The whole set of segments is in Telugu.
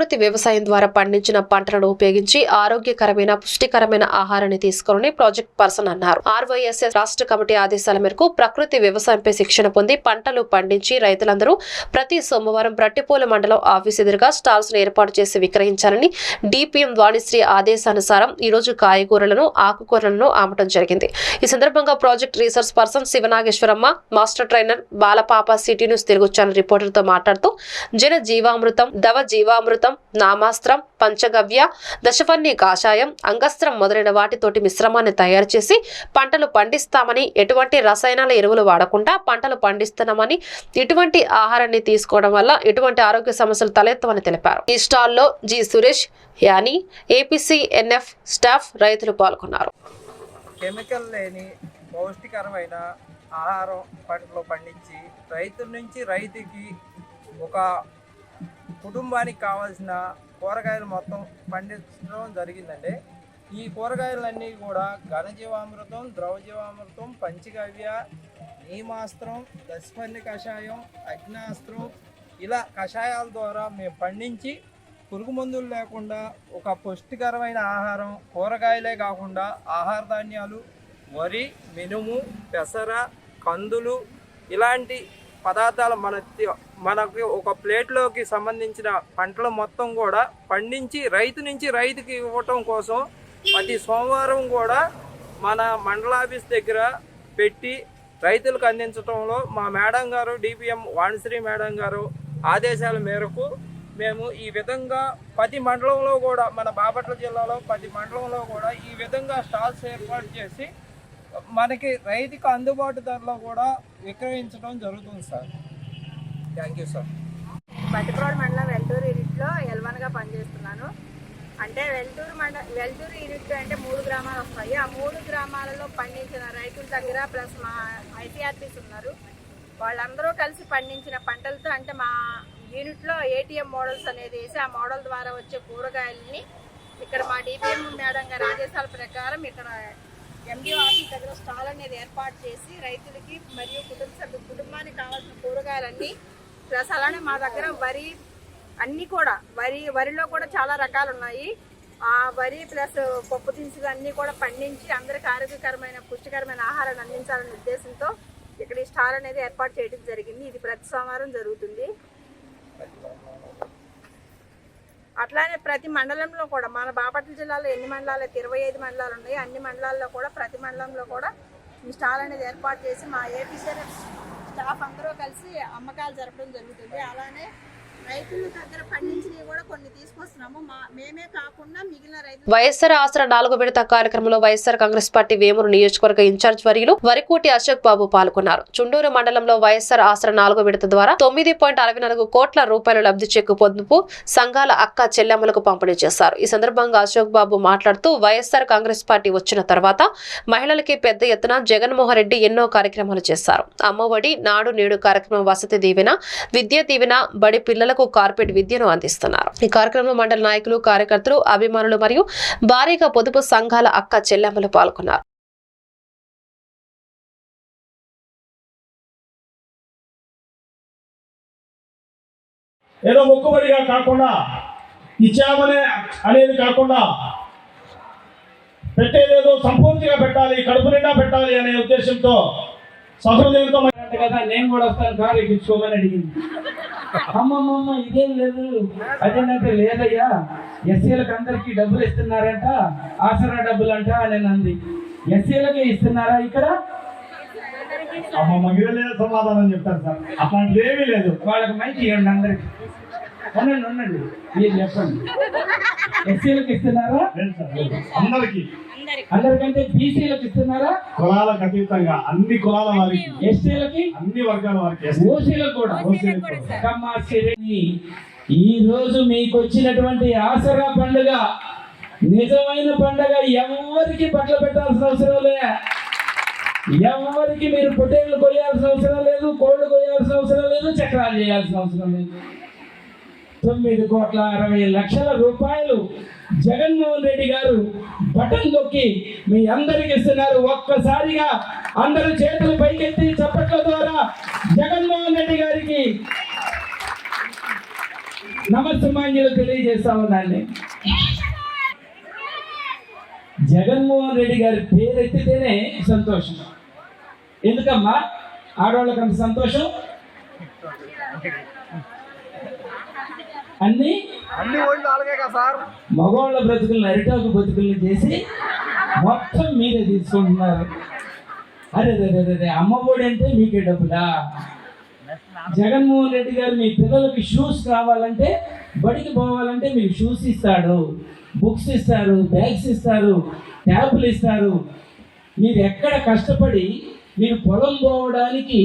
ప్రకృతి వ్యవసాయం ద్వారా పండించిన పంటలను ఉపయోగించి ఆరోగ్యకరమైన పుష్టికరమైన ఆహారాన్ని తీసుకోవాలని ప్రాజెక్ట్ పర్సన్ అన్నారు. ఆర్వైఎస్ఎస్ రాష్ట్ర కమిటీ ఆదేశాల మేరకు ప్రకృతి వ్యవసాయంపై శిక్షణ పొంది పంటలు పండించి రైతులందరూ ప్రతి సోమవారం ప్రట్టిపూల మండలం ఆఫీస్ ఎదురుగా స్టాల్స్ను ఏర్పాటు చేసి విక్రయించాలని డిపిఎం వాణిశ్రీ ఆదేశానుసారం ఈ రోజు కాయగూరలను ఆకుకూరలను ఆమటం జరిగింది. ఈ సందర్భంగా project research person Sivanageswaramma master trainer Balapapa city news తిరుగుచ్చాన రిపోర్టర్తో మాట్లాడుతూ జన జీవామృతం దవ జీవామృతం నామాస్త్రం పంచగవ్య దశఫన్ని కాషాయం అంగస్త్రం మొదలైన వాటితోటి మిశ్రమాన్ని తయారు చేసి పంటలు పండిస్తామని ఎటువంటి రసాయనాల ఎరువులు వాడకుండా పంటలు పండిస్తున్నామని ఇటువంటి ఆహారాన్ని తీసుకోవడం వల్ల ఎటువంటి ఆరోగ్య సమస్యలు తలెత్తవని తెలిపారు. ఈ స్టాల్లో జి సురేష్ యాని ఏపీసీ ఎన్ఎఫ్ స్టాఫ్ రైతులు పాల్గొన్నారు. కెమికల్ లేని పౌష్టికరమైన ఆహారం పంటలు పండించి రైతు నుంచి రైతుకి ఒక కుటుంబానికి కావాల్సిన కూరగాయలు మొత్తం పండించడం జరిగిందండి. ఈ కూరగాయలన్నీ కూడా ఘనజీవామృతం ద్రవజీవామృతం పంచగవ్య నీమాస్త్రం దశపల్లి కషాయం అగ్నాస్త్రం ఇలా కషాయాల ద్వారా మేము పండించి పురుగు మందులు లేకుండా ఒక పుష్టికరమైన ఆహారం కూరగాయలే కాకుండా ఆహార ధాన్యాలు వరి మినుము పెసర కందులు ఇలాంటి పదార్థాలు మన తి- మనకి ఒక ప్లేట్లోకి సంబంధించిన పంటలు మొత్తం కూడా పండించి రైతు నుంచి రైతుకి ఇవ్వటం కోసం ప్రతి సోమవారం కూడా మన మండలాఫీస్ దగ్గర పెట్టి రైతులకు అందించడంలో మా మేడం గారు డిపిఎం వాణిశ్రీ మేడం గారు ఆదేశాల మేరకు మేము ఈ విధంగా ప్రతి మండలంలో కూడా మన బాపట్ల జిల్లాలో ప్రతి మండలంలో కూడా ఈ విధంగా స్టాల్స్ ఏర్పాటు చేసి మనకి రైతుకు అందుబాటు ధరలో కూడా విక్రయించడం జరుగుతుంది సార్. థ్యాంక్ యూ సార్ పట్టిప్రోడ్ మండలం వెల్టూరు యూనిట్లో ఎల్వన్గా పనిచేస్తున్నాను. అంటే వెల్టూరు మండ వెల్టూరు యూనిట్ అంటే మూడు గ్రామాలు వస్తాయి. ఆ మూడు గ్రామాలలో పండించిన రైతుల దగ్గర ప్లస్ మా ఐటీఆర్పీస్ ఉన్నారు. వాళ్ళందరూ కలిసి పండించిన పంటలతో అంటే మా యూనిట్లో ఏటీఎం మోడల్స్ అనేది వేసి ఆ మోడల్ ద్వారా వచ్చే కూరగాయలని ఇక్కడ మా డిపిఎం మేడం గారి ఆదేశాల ప్రకారం ఇక్కడ ఎండి ఆఫీస్ దగ్గర స్టాల్ అనేది ఏర్పాటు చేసి రైతులకి మరియు కుటుంబ సభ్యు కుటుంబానికి కావాల్సిన కూరగాయలన్నీ ప్లస్ అలానే మా దగ్గర వరి అన్నీ కూడా వరి వరిలో కూడా చాలా రకాలు ఉన్నాయి. ఆ వరి ప్లస్ పప్పు దినుసులు అన్నీ కూడా పండించి అందరికి ఆరోగ్యకరమైన పుష్టికరమైన ఆహారాన్ని అందించాలనే ఉద్దేశంతో ఇక్కడ ఈ స్టాల్ అనేది ఏర్పాటు చేయడం జరిగింది. ఇది ప్రతి సోమవారం జరుగుతుంది. అట్లానే ప్రతి మండలంలో కూడా మన బాపట్ల జిల్లాలో ఎన్ని మండలాలు ఇరవై ఐదు మండలాలు ఉన్నాయి అన్ని మండలాల్లో కూడా ప్రతి మండలంలో కూడా ఈ స్టాల్ అనేది ఏర్పాటు చేసి మా ఏపీసీ స్టాఫ్ అందరూ కలిసి అమ్మకాలు జరపడం జరుగుతుంది. అలానే రైతుల దగ్గర పండించినవి కూడా కొన్ని తీసుకొస్తున్నాము. మా మేమే కాకుండా మిగిలిన రైతులు వైఎస్ఆర్ ఆసరా నాలుగు విడత కార్యక్రమంలో వైఎస్ఆర్ కాంగ్రెస్ పార్టీ వేమూరు నియోజకవర్గ ఇన్ఛార్జ్ వర్యులు వరికోటి అశోక్ బాబు పాల్గొన్నారు. చుండూరు మండలంలో వైఎస్ఆర్ ఆసరా నాలుగో విడత ద్వారా తొమ్మిది పాయింట్ అరవై నాలుగు కోట్ల రూపాయల లబ్ధి చెక్కు పొందుపు సంఘాల అక్క చెల్లెమ్మలకు పంపిణీ చేశారు. ఈ సందర్భంగా అశోక్ బాబు మాట్లాడుతూ వైఎస్ఆర్ కాంగ్రెస్ పార్టీ వచ్చిన తర్వాత మహిళలకి పెద్ద ఎత్తున జగన్మోహన్ రెడ్డి ఎన్నో కార్యక్రమాలు చేశారు. అమ్మఒడి నాడు నేడు కార్యక్రమం వసతి దీవెన విద్య దీవెన బడి పిల్లల పిల్లలకు కార్పెట్ విద్యను అందిస్తున్నారు. ఈ కార్యక్రమంలో మండల నాయకులు కార్యకర్తలు అభిమానులు మరియు భారీగా పొదుపు సంఘాల అక్క చెల్లెమ్మలు పాల్గొన్నారు. ఏదో మొక్కుబడిగా కాకుండా ఇచ్చామనే అనేది కాకుండా పెట్టేదేదో సంపూర్తిగా పెట్టాలి కడుపు నిండా పెట్టాలి అనే ఉద్దేశంతో సహృదయంతో కదా నేను కూడా వస్తాను కారు ఎక్కించుకోమని అడిగింది. అమ్మమ్మమ్మ ఇదేం లేదు. అదేంటంటే లేదయ్యా ఎస్సీలకు అందరికీ డబ్బులు ఇస్తున్నారంట ఆసరా డబ్బులు అంట అని అంది. ఎస్సీలకే ఇస్తున్నారా ఇక్కడ? అమ్మ మగిలే సమాధానం చెప్తారు సార్. అట్లాంటిది ఏమీ లేదు. వాళ్ళకి మైకి ఇవ్వండి అందరికి. ఉండండి ఉండండి. మీరు చెప్పండి. ఎస్సీలకు ఇస్తున్నారా? లేదు సార్ లేదు. అందరికీ. అందరికంటే బీసీలకు ఇస్తున్నారా? కులాలకు అతీతంగా అన్ని కులాల వారికి. ఎస్సీలకి? అన్ని వర్గాల వారికి. ఓసీలకు కూడా. ఈ రోజు మీకు వచ్చినటువంటి ఆసరా పండుగ నిజమైన పండుగ ఎవరికి బట్టలు పెట్టాల్సిన అవసరం లే. ఎవరికి మీరు పొట్టేళ్ళు కొయ్యాల్సిన అవసరం లేదు కోళ్ళు కొయ్యాల్సిన అవసరం లేదు చక్రాలు చేయాల్సిన అవసరం లేదు. తొమ్మిది కోట్ల అరవై లక్షల రూపాయలు జగన్మోహన్ రెడ్డి గారు బటన్ నొక్కి మీ అందరికి ఇస్తున్నారు. ఒక్కసారిగా అందరు చేతులు పైకెత్తి చప్పట్ల ద్వారా జగన్మోహన్ రెడ్డి గారికి నమస్తమాంజలు తెలియజేస్తా ఉన్నాను జగన్మోహన్ రెడ్డి గారి పేరెత్తితేనే సంతోషం. ఎందుకమ్మా? ఆడవాళ్ళకంత సంతోషం? అన్నీ అన్ని ఓళ్ళు అలాగే కదా సార్? మగవాళ్ళ బ్రతుకులను అరిటాకు బ్రతుకుల్ని చేసి మొత్తం మీరే తీసుకుంటున్నారు. అరే అరే అరే అమ్మఒడి అంటే మీకే డబ్బులా? జగన్మోహన్ రెడ్డి గారు మీ పిల్లలకి షూస్ కావాలంటే బడికి పోవాలంటే మీకు షూస్ ఇస్తాడు బుక్స్ ఇస్తారు బ్యాగ్స్ ఇస్తారు ట్యాబ్లు ఇస్తారు. మీరు ఎక్కడ కష్టపడి మీరు పొలం పోవడానికి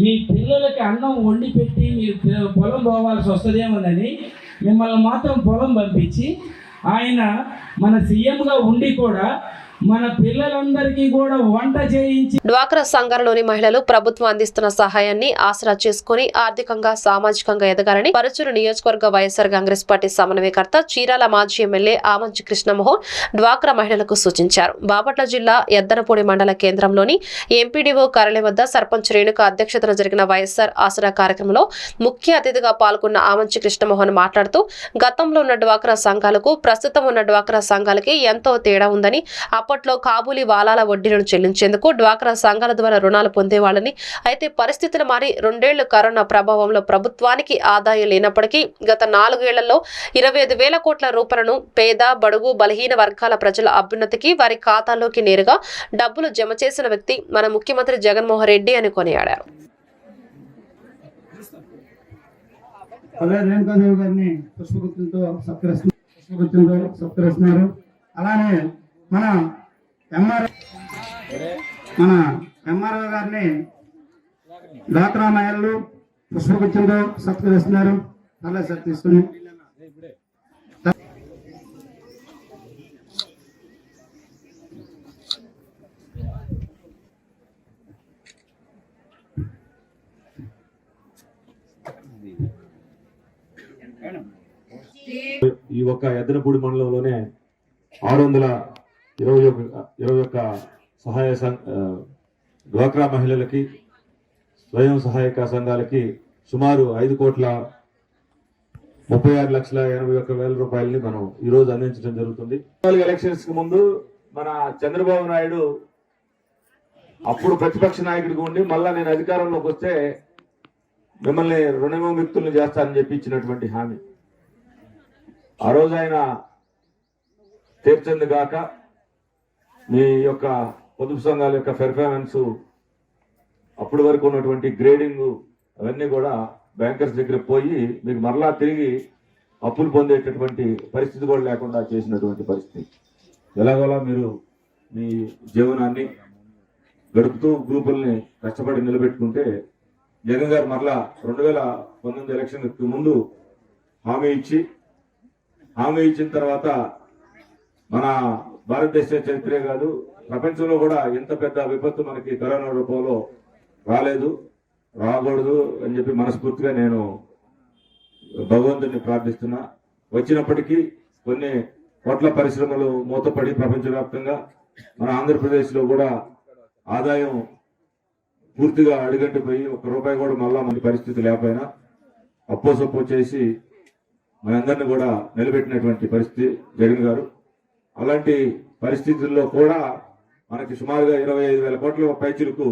మీ పిల్లలకి అన్నం వండి పెట్టి మీరు పొలం పోవాల్సి వస్తుందేమోనని మిమ్మల్ని మాత్రం పొలం పంపించి ఆయన మన సీఎంగా ఉండి కూడా మన పిల్లలందరికీ కూడా వంట చేయించి డ్వాక్రా సంఘాలలోని మహిళలు ప్రభుత్వం అందిస్తున్న సహాయాన్ని ఆసరా చేసుకుని ఆర్థికంగా సామాజికంగా ఎదగాలని పరుచూరు నియోజకవర్గ వైఎస్ఆర్ కాంగ్రెస్ పార్టీ సమన్వయకర్త చీరాల మాజీ ఎమ్మెల్యే ఆమంచి కృష్ణమోహన్ డ్వాక్రా మహిళలకు సూచించారు. బాపట్ల జిల్లా ఎద్దనపూడి మండల కేంద్రంలోని ఎంపీడీఓ కార్యాలయం వద్ద సర్పంచ్ రేణుక అధ్యక్షతన జరిగిన వైఎస్ఆర్ ఆసరా కార్యక్రమంలో ముఖ్య అతిథిగా పాల్గొన్న ఆమంచి కృష్ణమోహన్ మాట్లాడుతూ గతంలో ఉన్న డ్వాక్రా సంఘాలకు ప్రస్తుతం ఉన్న డ్వాక్రా సంఘాలకి ఎంతో తేడా ఉందని అప్పట్లో కాబూలీ వాలాల వడ్డీలను చెల్లించేందుకు డ్వాక్రా సంఘాల ద్వారా రుణాలు పొందేవాళ్ళని. అయితే పరిస్థితులు మారి రెండేళ్ళు కరోనా ప్రభావంలో ప్రభుత్వానికి ఆదాయం లేనప్పటికీ గత నాలుగేళ్ళలో ఇరవై ఐదు వేల కోట్ల రూపాయలను పేద బడుగు బలహీన వర్గాల ప్రజల అభ్యున్నతికి వారి ఖాతాల్లోకి నేరుగా డబ్బులు జమ చేసిన వ్యక్తి మన ముఖ్యమంత్రి జగన్మోహన్ రెడ్డి అని కొనియాడారు. అలానే మన ఎంఆర్ మన ఎంఆర్ఓ గారిని డాక్రా నాయలు పుష్పగుత్తులతో సత్కరిస్తున్నారు అలాగే సార్ తీసుకుని. ఈ ఒక్క ఎద్దనపూడి మండలంలోనే ఆరు వందల ఇరవై ఒక ఇరవై ఒక్క సహాయ సం- డ్వాక్రా మహిళలకి స్వయం సహాయక సంఘాలకి సుమారు ఐదు కోట్ల ముప్పై ఆరు లక్షల ఎనభై ఒక్క వేల రూపాయలని మనం ఈ రోజు అందించడం జరుగుతుంది. ఎలక్షన్స్కి ముందు మన చంద్రబాబు నాయుడు అప్పుడు ప్రతిపక్ష నాయకుడిగా ఉండి మళ్ళా నేను అధికారంలోకి వస్తే మిమ్మల్ని రుణవిముక్తులను చేస్తానని చెప్పి ఇచ్చినటువంటి హామీ. ఆ రోజు ఆయన తీర్చింది గాక మీ యొక్క పొదుపు సంఘాల యొక్క పెర్ఫార్మెన్స్ అప్పటి వరకు ఉన్నటువంటి గ్రేడింగ్ అవన్నీ కూడా బ్యాంకర్స్ దగ్గర పోయి మీకు మరలా తిరిగి అప్పులు పొందేటటువంటి పరిస్థితి కూడా లేకుండా చేసినటువంటి పరిస్థితి. ఎలాగోలా మీరు మీ జీవనాన్ని గడుపుతూ గ్రూపుల్ని కష్టపడి నిలబెట్టుకుంటే జగన్ గారు మరలా రెండు వేల పంతొమ్మిది ఎలక్షన్ ముందు హామీ ఇచ్చి హామీ ఇచ్చిన తర్వాత మన భారతదేశ చరిత్రే కాదు ప్రపంచంలో కూడా ఎంత పెద్ద విపత్తు మనకి కరోనా రూపంలో రాలేదు రాకూడదు అని చెప్పి మనస్ఫూర్తిగా నేను భగవంతుని ప్రార్థిస్తున్నా. వచ్చినప్పటికీ కొన్ని కోట్ల పరిశ్రమలు మూతపడి ప్రపంచవ్యాప్తంగా మన ఆంధ్రప్రదేశ్లో కూడా ఆదాయం పూర్తిగా అడుగంటిపోయి ఒక్క రూపాయి కూడా మళ్ళా మన పరిస్థితి లేకపోయినా అప్పో సప్పో చేసి మనందరిని కూడా నిలబెట్టినటువంటి పరిస్థితి. జగన్ గారు అలాంటి పరిస్థితుల్లో కూడా మనకి సుమారుగా ఇరవై ఐదు వేల కోట్ల పైచులకు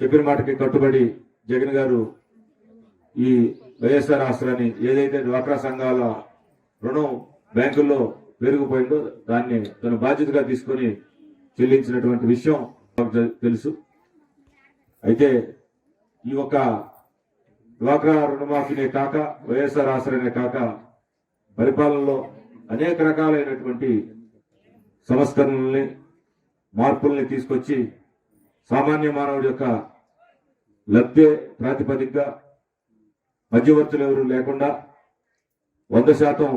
చెప్పిన మాటకి కట్టుబడి జగన్ గారు ఈ వైఎస్ఆర్ ఆసరాన్ని ఏదైతే డ్వాక్రా సంఘాల రుణం బ్యాంకుల్లో పెరిగిపోయిందో దాన్ని తన బాధ్యతగా తీసుకొని చెల్లించినటువంటి విషయం తెలుసు. అయితే ఈ ఒక డ్వాక్రా రుణమాఫీనే కాక వైఎస్ఆర్ ఆసరానే కాక పరిపాలనలో అనేక రకాలైనటువంటి సంస్కరణల్ని మార్పుల్ని తీసుకొచ్చి సామాన్య మానవుడి యొక్క లబ్ధే ప్రాతిపదికగా మధ్యవర్తులు ఎవరు లేకుండా వంద శాతం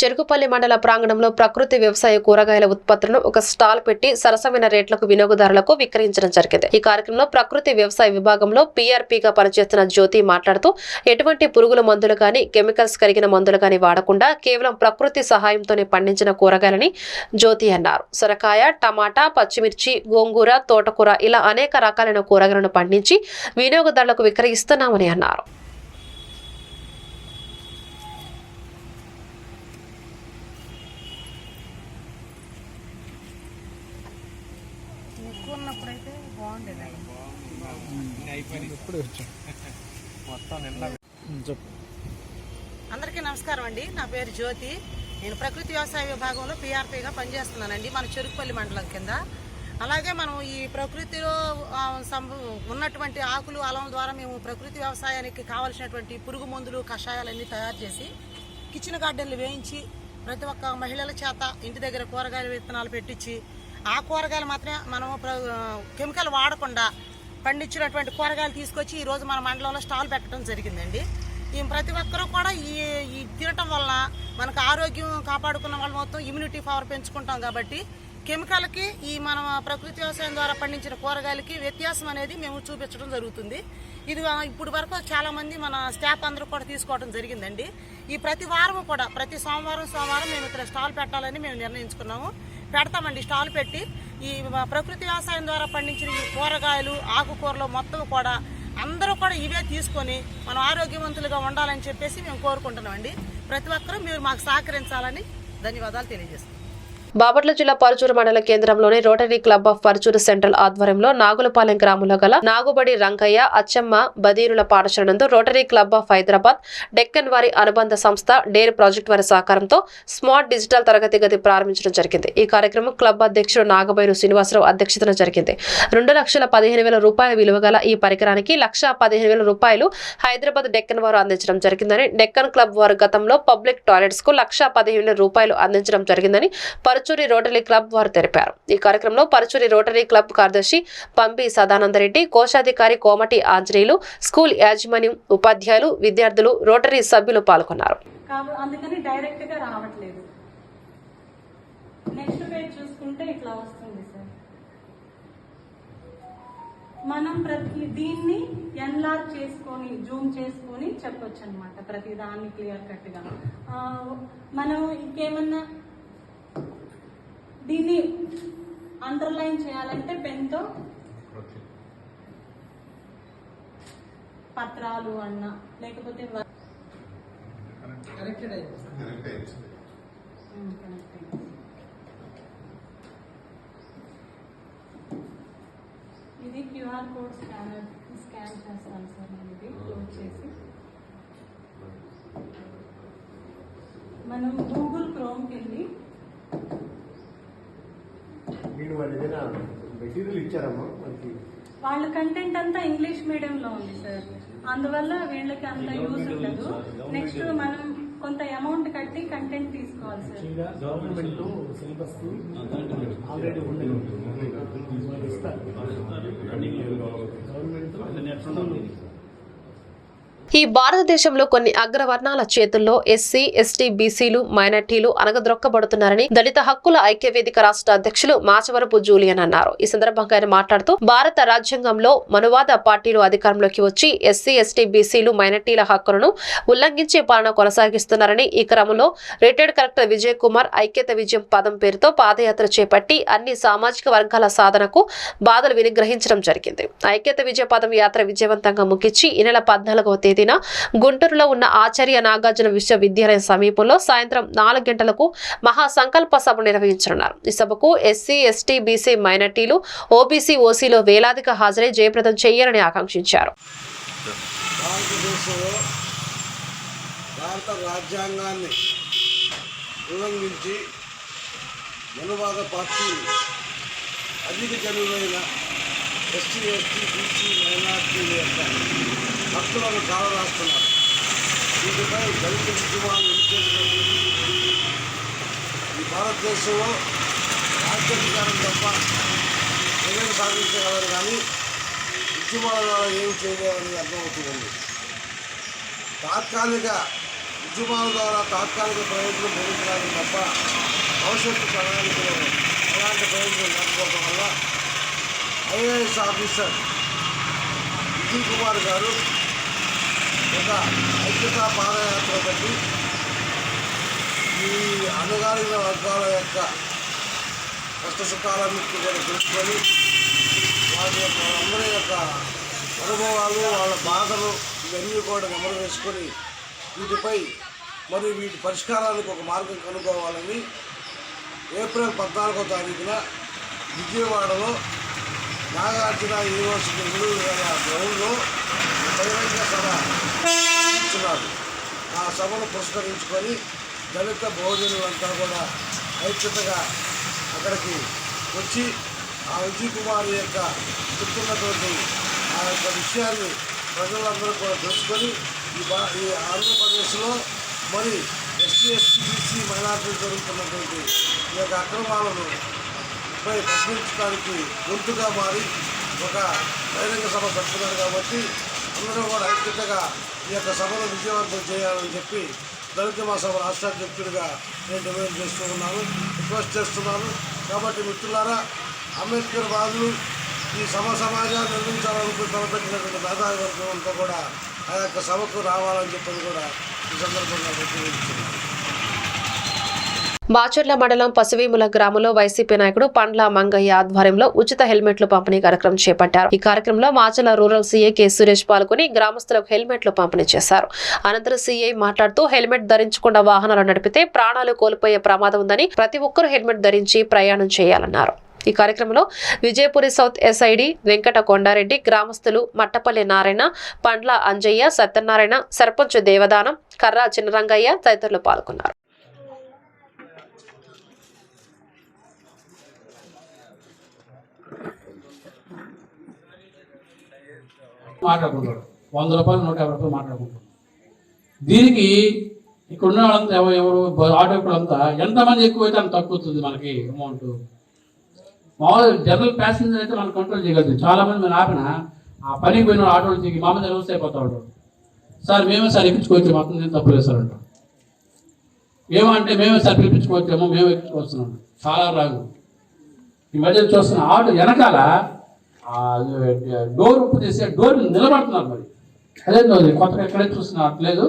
చెరుకుపల్లి మండల ప్రాంగణంలో ప్రకృతి వ్యవసాయ కూరగాయల ఉత్పత్తులను ఒక స్టాల్ పెట్టి సరసమైన రేట్లకు వినియోగదారులకు విక్రయించడం జరిగింది. ఈ కార్యక్రమంలో ప్రకృతి వ్యవసాయ విభాగంలో పీఆర్పీగా పనిచేస్తున్న జ్యోతి మాట్లాడుతూ ఎటువంటి పురుగుల మందులు కానీ కెమికల్స్ కలిగిన మందులు కానీ వాడకుండా కేవలం ప్రకృతి సహాయంతోనే పండించిన కూరగాయలని జ్యోతి అన్నారు. సొరకాయ టమాటా పచ్చిమిర్చి గోంగూర తోటకూర ఇలా అనేక రకాలైన కూరగాయలను పండించి వినియోగదారులకు విక్రయిస్తున్నామని అన్నారు ఎక్కువ ఉన్నప్పుడు అయితే బాగుండేది అందరికీ నమస్కారం అండి. నా పేరు జ్యోతి. నేను ప్రకృతి వ్యవసాయ విభాగంలో పీఆర్పీగా పనిచేస్తున్నానండి. మన చెరుకుపల్లి మండలం కింద. అలాగే మనం ఈ ప్రకృతిలో ఉన్నటువంటి ఆకులు అలం ద్వారా మేము ప్రకృతి వ్యవసాయానికి కావలసినటువంటి పురుగు మందులు కషాయాలన్నీ తయారు చేసి కిచెన్ గార్డెన్లు వేయించి ప్రతి ఒక్క మహిళల చేత ఇంటి దగ్గర కూరగాయల విత్తనాలు పెట్టించి ఆ కూరగాయలు మాత్రమే మనం ప్ర- కెమికల్ వాడకుండా పండించినటువంటి కూరగాయలు తీసుకొచ్చి ఈరోజు మన మండలంలో స్టాల్ పెట్టడం జరిగిందండి. ఈ ప్రతి ఒక్కరూ కూడా ఈ ఈ తినటం వలన మనకు ఆరోగ్యం కాపాడుకున్న వాళ్ళు మొత్తం ఇమ్యూనిటీ పవర్ పెంచుకుంటాం కాబట్టి కెమికల్కి ఈ మన ప్రకృతి వ్యవసాయం ద్వారా పండించిన కూరగాయలకి వ్యత్యాసం అనేది మేము చూపించడం జరుగుతుంది. ఇది ఇప్పుడు వరకు చాలామంది మన స్టాఫ్ అందరూ కూడా తీసుకోవడం జరిగిందండి. ఈ ప్రతి వారం కూడా ప్రతి సోమవారం సోమవారం మేము ఇక్కడ స్టాల్ పెట్టాలని మేము నిర్ణయించుకున్నాము. పెడతామండి స్టాల్ పెట్టి. ఈ ప్రకృతి వ్యవసాయం ద్వారా పండించిన ఈ కూరగాయలు ఆకుకూరలు మొత్తం కూడా అందరూ కూడా ఇవే తీసుకొని మనం ఆరోగ్యవంతులుగా ఉండాలని చెప్పేసి మేము కోరుకుంటున్నామండి. ప్రతి ఒక్కరూ మీరు మాకు సహకరించాలని ధన్యవాదాలు తెలియజేస్తున్నాం. బాపట్ల జిల్లా పరుచూరు మండల కేంద్రంలోని Rotary club of Paruchuru central ఆధ్వర్యంలో నాగులపాలెం గ్రామంలో గల నాగుబడి రంగయ్య అచ్చమ్మ బదీరుల పాఠశాల నందు Rotary club of Hyderabad Deccan వారి అనుబంధ సంస్థ డేర్ ప్రాజెక్ట్ వారి సహకారంతో స్మార్ట్ డిజిటల్ తరగతి గది ప్రారంభించడం జరిగింది. ఈ కార్యక్రమం క్లబ్ అధ్యక్షుడు నాగబైరు శ్రీనివాసరావు అధ్యక్షతన జరిగింది. రెండు లక్షల పదిహేను వేల రూపాయల విలువ గల ఈ పరికరానికి లక్ష పదిహేను వేల రూపాయలు హైదరాబాద్ డెక్కన్ వారు అందించడం జరిగిందని డెక్కన్ క్లబ్ వారు గతంలో పబ్లిక్ టాయిలెట్స్కు లక్ష పదిహేను వేల రూపాయలు అందించడం జరిగిందని పరచూరి రోటరీ క్లబ్ వారు తెలిపారు. ఈ కార్యక్రమంలో పరచూరి రోటరీ క్లబ్ కార్యదర్శి పంపి సదానందరెడ్డి కోశాధికారి కోమటి ఆంజనేయులు స్కూల్ యాజమాన్యం ఉపాధ్యాయులు విద్యార్థులు రోటరీ సభ్యులు పాల్గొన్నారు. అందుకని డైరెక్ట్గా రావట్లేదు. నెక్స్ట్ పేజ్ చూసుకుంటే ఇట్లా వస్తుంది సార్ మనం ప్రతి దీన్ని ఎన్లార్జ్ చేసుకొని జూమ్ చేసుకొని చెప్పొచ్చు అనమాట ప్రతి దాన్ని క్లియర్ కట్గా. మనం ఇంకేమన్నా దీన్ని అండర్లైన్ చేయాలంటే పెన్తో పత్రాలు అన్న లేకపోతే. ఇది క్యూఆర్ కోడ్ స్కానర్ స్కాన్ చేస్తాను సార్ నేను ఇది క్లోజ్ చేసి. మనం గూగుల్ క్రోమ్కి వెళ్ళి మీరు వాళ్ళు ఏదైనా మెటీరియల్ ఇచ్చారమ్మా? మనకి వాళ్ళ కంటెంట్ అంతా ఇంగ్లీష్ మీడియంలో ఉంది సార్ అందువల్ల వీళ్ళకి అంత యూజ్ ఉండదు. నెక్స్ట్ మనం కొంత అమౌంట్ కట్టి కంటెంట్ తీసుకోవాలి సార్ గవర్నమెంట్ సిలబస్ ఆల్రెడీ ఉంది గవర్నమెంట్ ఈ భారతదేశంలో కొన్ని అగ్రవర్ణాల చేతుల్లో ఎస్సీ ఎస్టీ బీసీలు మైనార్టీలు అనగద్రొక్కబడుతున్నారని దళిత హక్కుల ఐక్యవేదిక రాష్ట్ర అధ్యక్షులు మాచవరపు జూలియన్ అన్నారు. ఈ సందర్భంగా ఆయన మాట్లాడుతూ భారత రాజ్యాంగంలో మనువాద పార్టీలు అధికారంలోకి వచ్చి ఎస్సీ ఎస్టీ బీసీలు మైనార్టీల హక్కులను ఉల్లంఘించే పాలన కొనసాగిస్తున్నారని ఈ క్రమంలో రిటైర్డ్ కలెక్టర్ విజయ్ కుమార్ ఐక్యత విజయం పదం పేరుతో పాదయాత్ర చేపట్టి అన్ని సామాజిక వర్గాల సాధనకు బాధలు వినిగ్రహించడం జరిగింది. ఐక్యత విజయ పదం యాత్ర విజయవంతంగా ముగించి ఈ నెల పద్నాలుగవ తేదీన గుంటూరులో ఉన్న ఆచార్య నాగార్జున విశ్వవిద్యాలయం సమీపంలో సాయంత్రం నాలుగు గంటలకు మహాసంకల్ప సభ నిర్వహించనున్నారు. ఈ సభకు ఎస్సీ ఎస్టీ బీసీ మైనార్టీలు ఓబీసీ ఓసీలో వేలాదిగా హాజరై జయప్రదం చేయాలని ఆకాంక్షించారు. భారత రాజ్యాంగాన్ని ఉల్లంఘించి మనువాద పార్టీ అధిక జనులైన ఎస్టీ ఎస్టీ బీసీ మైనార్టీల యొక్క హక్కులను కాలరాస్తున్నారు. వీటిపై దళిత ఉద్యమాలు ఈ భారతదేశంలో రాజ్యాధికారం తప్ప ప్రజలు సాధించగలరు కానీ ఉద్యమాల ద్వారా ఏం చేయలేవని అర్థమవుతుంది తాత్కాలిక ఉద్యమాల ద్వారా తాత్కాలిక ప్రయోజనం పొందడానికి తప్ప భవిష్యత్తు ప్రణాళికలో ఎలాంటి ప్రయోజనం లేకపోవడం వల్ల ఐఏఎస్ ఆఫీసర్ విజయ్ కుమార్ గారు ఒక ఐక్యతా పాదయాత్ర ఒకటి ఈ అణగారిన వర్గాల యొక్క కష్ట సుఖాలన్నింటినీ తెలుసుకొని వారి యొక్క వాళ్ళందరి యొక్క అనుభవాలు వాళ్ళ బాధలు ఇవన్నీ కూడా నెమరు వేసుకొని వీటిపై మరియు వీటి పరిష్కారానికి ఒక మార్గం కనుక్కోవాలని ఏప్రిల్ పద్నాలుగో తారీఖున విజయవాడలో నాగార్జున యూనివర్సిటీ నెల్లూరు గ్రౌండ్లో బహిరంగ సభ ఇస్తున్నారు. ఆ సభను పురస్కరించుకొని దళిత బహుజనులంతా కూడా ఐక్యతగా అక్కడికి వచ్చి ఆ విజయ్ కుమార్ యొక్క చెప్తున్నటువంటి ఆ యొక్క విషయాన్ని ప్రజలందరూ కూడా తెలుసుకొని ఈ బా ఈ ఆంధ్రప్రదేశ్లో మరి ఎస్సీ ఎస్టీ బీసీ మైనార్టీ జరుగుతున్నటువంటి ఈ యొక్క అక్రమాలను పై ప్రశ్నించడానికి గొంతుగా మారి ఒక బహిరంగ సభ పెడుతున్నారు కాబట్టి అందరూ కూడా ఐక్యతగా ఈ యొక్క సభను విజయవంతం చేయాలని చెప్పి దళిత మహాసభ రాష్ట్ర అధ్యక్షుడిగా నేను డిమాండ్ చేస్తూ ఉన్నాను రిక్వెస్ట్ చేస్తున్నాను. కాబట్టి మిత్రులారా అంబేద్కర్ బాధలు ఈ సమ సమాజాన్ని నిర్మించాలనుకుని తలపెట్టినటువంటి మేధావి వర్గం అంతా కూడా ఆ యొక్క సభకు రావాలని చెప్పని కూడా ఈ సందర్భంగా ప్రతినిధిస్తున్నాను మాచర్ల మండలం పసువీముల గ్రామంలో వైసీపీ నాయకుడు పండ్ల మంగయ్య ఆధ్వర్యంలో ఉచిత హెల్మెట్లు పంపిణీ కార్యక్రమం చేపట్టారు. ఈ కార్యక్రమంలో Macherla rural CA K Suresh పాల్గొని గ్రామస్తులకు హెల్మెట్లు పంపిణీ చేశారు. అనంతరం సీఐ మాట్లాడుతూ హెల్మెట్ ధరించకుండా వాహనాలు నడిపితే ప్రాణాలు కోల్పోయే ప్రమాదం ఉందని ప్రతి ఒక్కరూ హెల్మెట్ ధరించి ప్రయాణం చేయాలన్నారు. ఈ కార్యక్రమంలో విజయపురి సౌత్ ఎస్ఐడి వెంకట కొండారెడ్డి గ్రామస్తులు మట్టపల్లి నారాయణ పండ్ల అంజయ్య సత్యనారాయణ సర్పంచ్ దేవదానం కర్రా చిన్నరంగయ్య తదితరులు పాల్గొన్నారు. మాట్లాడుకుంటాడు. వంద రూపాయలు నూట యాభై రూపాయలు మాట్లాడుకుంటాడు. దీనికి ఇక్కడ ఉన్న వాళ్ళంతా ఎవరు ఎవరు ఆటో వాళ్ళంతా ఎంతమంది ఎక్కువైతే అంత తక్కువ వస్తుంది మనకి అమౌంట్ మామూలు జనరల్ ప్యాసింజర్ అయితే మనం కంట్రోల్ చేయగలుగుతాం. చాలామంది మేము ఆపిన? ఆ పనికి పోయిన ఆటోలు దిగి మా మీద వ్యవస్థ అయిపోతా ఉంటాడు సార్ మేమే సార్ ఎక్కించుకోవచ్చు మాత్రం నేను తప్పు లేదు సార్ ఏమంటే మేమే సార్ పిలిపించుకోవచ్చేమో మేము ఎక్కించుకొస్తున్నాం చాలా రాగు ఈ మధ్య చూస్తున్న ఆటో వెనకాల డోర్ ఉప్పు చేసి డోర్ నిలబడుతున్నారు మరి. అదే అది కొత్తగా ఎక్కడే చూస్తున్నట్లేదు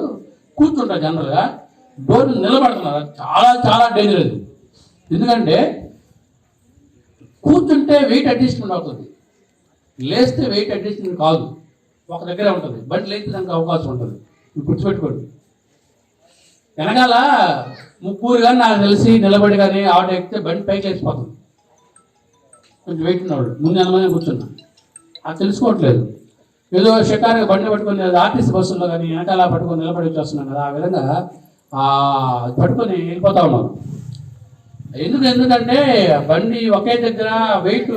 కూర్చుంటారు జనరల్గా. డోర్ నిలబడుతున్నారు. చాలా చాలా డేంజర్ అది. ఎందుకంటే కూర్చుంటే వెయిట్ అడ్జస్ట్మెంట్ అవుతుంది. లేస్తే వెయిట్ అడ్జస్ట్మెంట్ కాదు. ఒక దగ్గరే ఉంటుంది. బండి లేచి దానికి అవకాశం ఉంటుంది. మీరు గుర్తుపెట్టుకోండి. వెనకాల ముగ్గురు కానీ నాకు తెలిసి నిలబడి కానీ ఆటో ఎక్కితే బండి పైకి లేచిపోతుంది. కొంచెం వెయిట్ ఉన్నవాడు. ముందు అనుమానం కూర్చున్నా. అది తెలుసుకోవట్లేదు. ఏదో షికారుగా బండి పట్టుకొని లేదా ఆర్టీసీ బస్సుల్లో కానీ వెనకాల పట్టుకొని నిలబడి వచ్చేస్తున్నాను కదా. ఆ విధంగా పట్టుకొని వెళ్ళిపోతా ఉన్నారు ఎందుకు ఎందుకంటే బండి ఒకే దగ్గర వెయిట్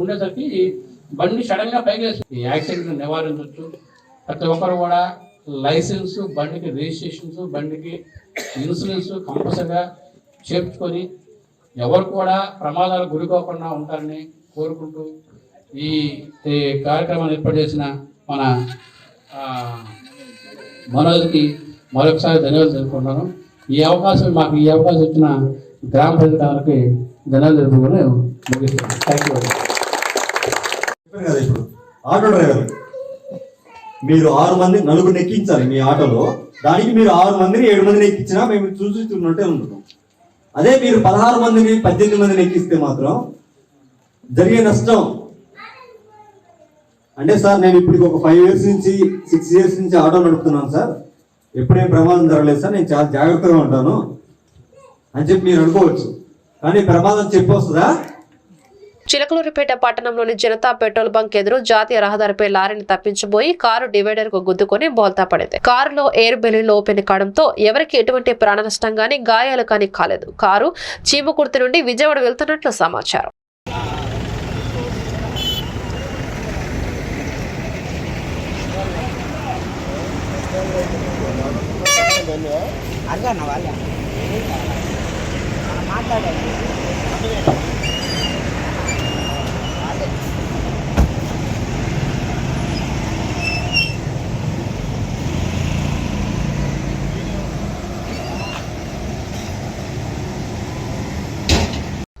ఉండేసరికి బండి సడన్గా పైకి వేస్తుంది యాక్సిడెంట్ నివారించవచ్చు ప్రతి ఒక్కరు కూడా లైసెన్స్ బండికి రిజిస్ట్రేషన్స్ బండికి ఇన్సూరెన్స్ కంపల్సరిగా చేర్చుకొని ఎవరు కూడా ప్రమాదాలు గురికోకుండా ఉంటారని కోరుకుంటూ ఈ కార్యక్రమాన్ని ఏర్పాటు చేసిన మన మనోజ్కి మరొకసారి ధన్యవాదాలు తెలుపుకుంటాను ఈ అవకాశం మాకు ఈ అవకాశం ఇచ్చిన గ్రామ ప్రజలకి ధన్యవాదాలు తెలుపుకొని ముగిస్తాను థ్యాంక్ యూ కదా ఇప్పుడు ఆటో డ్రైవర్ మీరు ఆరు మంది నలుగురు ఎక్కించాలి మీ ఆటోలో. దానికి మీరు ఆరు మందిని ఏడు మందిని ఎక్కించినా మేము చూసి చూస్తున్నట్టే ఉంటాం అదే మీరు పదహారు మందిని పద్దెనిమిది మందిని ఎక్కిస్తే మాత్రం జరిగే నష్టం. అంటే సార్ నేను ఇప్పుడు ఒక ఫైవ్ ఇయర్స్ నుంచి సిక్స్ ఇయర్స్ నుంచి ఆటో నడుపుతున్నాను సార్. ఎప్పుడేం ప్రమాదం జరగలేదు సార్ నేను చాలా జాగ్రత్తగా ఉంటాను అని చెప్పి మీరు అనుకోవచ్చు. కానీ ప్రమాదం చెప్పి వస్తుందా చిలకలూరిపేట పట్టణంలోని జనతా పెట్రోల్ బంక్ ఎదురు జాతీయ రహదారిపై లారీని తప్పించబోయి కారు డివైడర్కు గుద్దుకొని బోల్తా పడింది. కారులో ఎయిర్ బెలూన్ ఓపెన్ కావడంతో ఎవరికి ఎటువంటి ప్రాణ నష్టం గాని గాయాలు కానీ కాలేదు. కారు చీమకుర్తి నుండి విజయవాడ వెళ్తున్నట్లు సమాచారం.